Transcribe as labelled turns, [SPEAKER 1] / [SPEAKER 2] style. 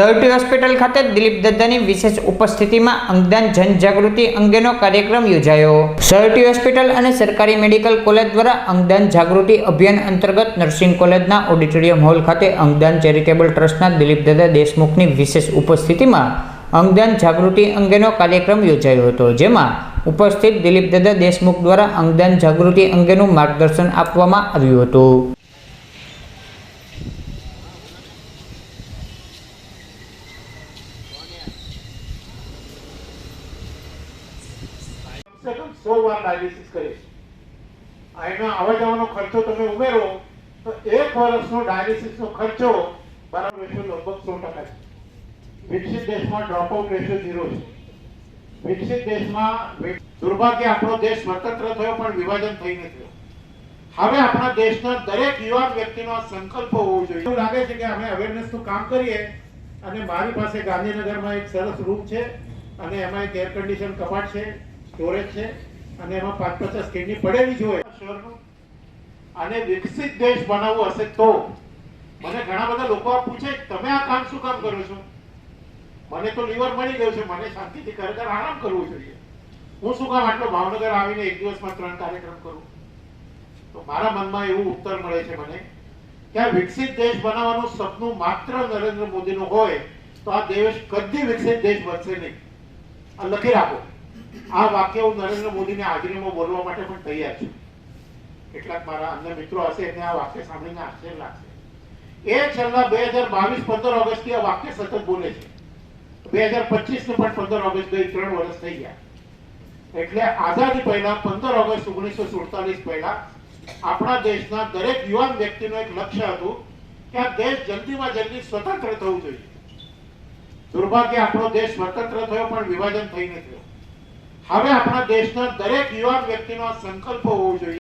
[SPEAKER 1] Sir T hospital ખાતે દિલીપ દત્તાની વિશેષ ઉપસ્થિતિમાં અંગદાન જનજાગૃતિ અંગેનો કાર્યક્રમ યોજાયો. સૌટી હોસ્પિટલ અને સરકારી મેડિકલ કોલેજ દ્વારા અંગદાન જાગૃતિ અભિયાન અંતર્ગત નર્સિંગ કોલેજના ઓડિટોરિયમ હોલ ખાતે અંગદાન ચેરિટેબલ ટ્રસ્ટના દિલીપ દત્તા દેશમુખની વિશેષ ઉપસ્થિતિમાં અંગદાન જાગૃતિ અંગેનો કાર્યક્રમ યોજાયો હતો, જેમાં ઉપસ્થિત દિલીપ દદ્દા દેશમુખ દ્વારા અંગદાન જાગૃતિ અંગેનું માર્ગદર્શન આપવામાં આવ્યું હતું.
[SPEAKER 2] કમસે સો વાર ડાયાલિસિસ કરીશ એનો આવવા જવાનો ખર્ચો તમે ઉમેરો, તો એક વર્ષનો ડાયાલિસિસનો ખર્ચો બરાબર રેશિયો લગભગ સો ટકા છે. વિકસિત દેશમાં ડ્રોપઆઉટ રેશિયો ઝીરો છે. વિકસિત દેશમાં દુર્ભાગ્ય આપણો દેશ સ્વતંત્ર થયો, પણ વિભાજન થઈ નથી હવે આપણા દેશના દરેક યુવાન વ્યક્તિનો આ સંકલ્પ હોવો જોઈએ. એવું લાગે છે કે અમે અવેરનેસનું કામ કરીએ અને મારી પાસે ગાંધીનગરમાં એક સરસ રૂમ છે અને એમાં એક એર કન્ડિશન કપાટ છે. સ્ટોરેજ છે અને એમાં પાંચ પચાસ કિડની પડેલી જોઈએ અને વિકસિત દેશ બનાવવું હશે તો? મને ઘણા બધા લોકો પૂછે, તમે આ કામ શું કામ કરો છો? મને તો લીવર મળી ગયું છે, મને શાંતિથી ખરેખર આરામ કરવો જોઈએ. હું શું કામ આટલો ભાવનગર આવીને એક દિવસમાં ત્રણ કાર્યક્રમ કરું? તો મારા મનમાં એવું ઉત્તર મળે છે મને કે આ વિકસિત દેશ બનાવવાનું સપનું માત્ર નરેન્દ્ર મોદીનું હોય, તો આ દેશ કદી વિકસિત દેશ બનશે નહીં. આ લખી રાખો. આ વાક્ય હું નરેન્દ્ર મોદીની હાજરીમાં બોલવા માટે પણ તૈયાર છું. કેટલાક મારા અન્ય મિત્રો હશે એને આ વાક્ય સાંભળીને આશ્ચર્ય લાગશે. એ છેલ્લા બે હજાર બાવીસ પંદર ઓગસ્ટથી આ વાક્ય સતત બોલે છે. બે હજાર પચીસ ને પણ પંદર ઓગસ્ટ ગઈ ત્રણ વર્ષ થઈ ગયા. એટલે આઝાદી પહેલા, પંદર ઓગસ્ટ ઓગણીસો સુડતાલીસ પહેલા આપણા દેશના દરેક યુવાન વ્યક્તિનું એક લક્ષ્ય હતું કે આ દેશ જલ્દીમાં જલ્દી સ્વતંત્ર થવું જોઈએ. દુર્ભાગ્ય આપણો દેશ સ્વતંત્ર થયો પણ વિભાજન થઈ નથી હવે આપણા દેશના દરેક યુવાન વ્યક્તિનો સંકલ્પ હોવો જોઈએ.